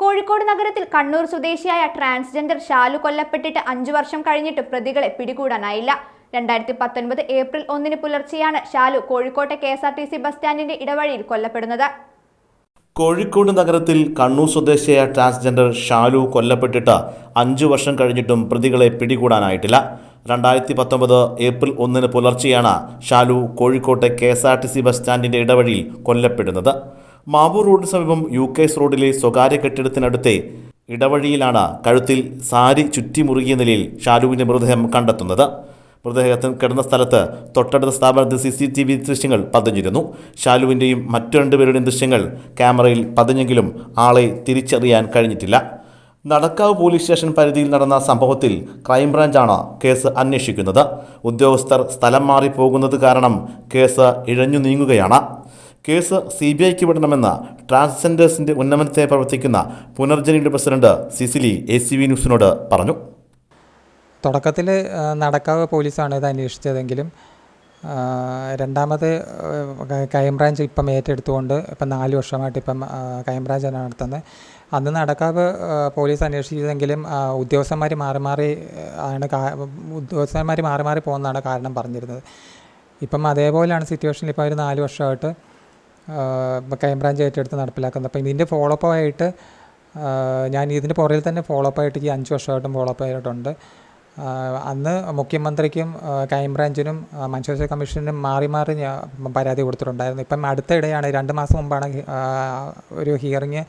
കോഴിക്കോട് നഗരത്തിൽ കണ്ണൂർ സ്വദേശിയായ ട്രാൻസ്ജെൻഡർ ഷാലു കൊല്ലപ്പെട്ടിട്ട് അഞ്ചു വർഷം കഴിഞ്ഞിട്ട് പ്രതികളെ പിടികൂടാനായില്ല. രണ്ടായിരത്തി പത്തൊൻപത് ഏപ്രിൽ ഒന്നിന് പുലർച്ചെയാണ് ഷാലു കോഴിക്കോട്ടെ K S R T C bus സ്റ്റാൻഡിന്റെ ഇടവഴിയിൽ കൊല്ലപ്പെടുന്നത്. കോഴിക്കോട് നഗരത്തിൽ കണ്ണൂർ സ്വദേശിയായ ട്രാൻസ്ജെൻഡർ ഷാലു കൊല്ലപ്പെട്ടിട്ട് അഞ്ചു വർഷം കഴിഞ്ഞിട്ടും പ്രതികളെ പിടികൂടാനായിട്ടില്ല. രണ്ടായിരത്തി പത്തൊമ്പത് ഏപ്രിൽ ഒന്നിന് പുലർച്ചെയാണ് ഷാലു കോഴിക്കോട്ടെ K S R T C bus സ്റ്റാൻഡിന്റെ ഇടവഴിയിൽ കൊല്ലപ്പെടുന്നത്. മാവൂർ റോഡിന് സമീപം യു കെ എസ് റോഡിലെ സ്വകാര്യ കെട്ടിടത്തിനടുത്തെ ഇടവഴിയിലാണ് കഴുത്തിൽ സാരി ചുറ്റി മുറുകിയ നിലയിൽ ഷാലുവിന്റെ മൃതദേഹം കണ്ടെത്തുന്നത്. മൃതദേഹത്തിന് കിടന്ന സ്ഥലത്ത് തൊട്ടടുത്ത സ്ഥാപനത്തിൽ സി സി ടി വി ദൃശ്യങ്ങൾ പതിഞ്ഞിരുന്നു. ഷാലുവിന്റെയും മറ്റു രണ്ടുപേരുടെയും ദൃശ്യങ്ങൾ ക്യാമറയിൽ പതിഞ്ഞെങ്കിലും ആളെ തിരിച്ചറിയാൻ കഴിഞ്ഞിട്ടില്ല. നടക്കാവ് പോലീസ് സ്റ്റേഷൻ പരിധിയിൽ നടന്ന സംഭവത്തിൽ ക്രൈംബ്രാഞ്ചാണ് കേസ് അന്വേഷിക്കുന്നത്. ഉദ്യോഗസ്ഥർ സ്ഥലം മാറിപ്പോകുന്നത് കാരണം കേസ് ഇഴഞ്ഞു നീങ്ങുകയാണ്. കേസ് സി ബി ഐക്ക് വിടണമെന്ന് ട്രാൻസ്ജെൻഡേഴ്സിന്റെ ഉന്നമനത്തെ പ്രവർത്തിക്കുന്ന പുനർജനിയുടെ president Cicily A C V ന്യൂസിനോട് പറഞ്ഞു. തുടക്കത്തിൽ നടക്കാവ് പോലീസാണ് ഇത് അന്വേഷിച്ചതെങ്കിലും രണ്ടാമത് ക്രൈംബ്രാഞ്ച് ഇപ്പം ഏറ്റെടുത്തുകൊണ്ട് ഇപ്പം നാല് വർഷമായിട്ട് ഇപ്പം ക്രൈംബ്രാഞ്ചാണ് നടത്തുന്നത്. അന്ന് നടക്കാവ് പോലീസ് അന്വേഷിച്ചതെങ്കിലും ഉദ്യോഗസ്ഥന്മാർ മാറി മാറി ആണ് ഉദ്യോഗസ്ഥന്മാർ മാറി മാറി പോകുന്നതാണ് കാരണം പറഞ്ഞിരുന്നത്. ഇപ്പം അതേപോലെയാണ് സിറ്റുവേഷനിൽ ഇപ്പോൾ ഒരു നാല് വർഷമായിട്ട് ക്രൈംബ്രാഞ്ച് ഏറ്റെടുത്ത് നടപ്പിലാക്കുന്നത്. അപ്പം ഇതിന്റെ ഫോളോ അപ്പ് ആയിട്ട് ഞാൻ ഇതിന്റെ പുറകിൽ തന്നെ ഫോളോ അപ്പ് ആയിട്ട് ഈ അഞ്ച് വർഷമായിട്ടും ഫോളോ അപ്പ് ആയിട്ടുണ്ട് അന്ന് മുഖ്യമന്ത്രിക്കും ക്രൈംബ്രാഞ്ചിനും മനുഷ്യാവകാശ കമ്മീഷനും മാറി മാറി പരാതി കൊടുത്തിട്ടുണ്ടായിരുന്നു. ഇപ്പം അടുത്തിടെയാണ് രണ്ട് മാസം മുമ്പാണ് ഒരു ഹിയറിങ്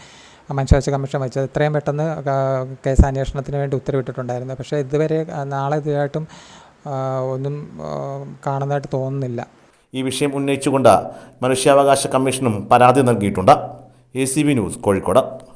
മനുഷ്യാവകാശ കമ്മീഷൻ വെച്ചത്. ഇത്രയും പെട്ടെന്ന് കേസ് അന്വേഷണത്തിന് വേണ്ടി ഉത്തരവിട്ടിട്ടുണ്ടായിരുന്നു. പക്ഷേ ഇതുവരെ നാളെ ഇതുമായിട്ടും ഒന്നും കാണുന്നതായിട്ട് തോന്നുന്നില്ല. ഈ വിഷയം ഉന്നയിച്ചുകൊണ്ട് മനുഷ്യാവകാശ കമ്മീഷനും പരാതി നൽകിയിട്ടുണ്ട്. A news Kozhikode.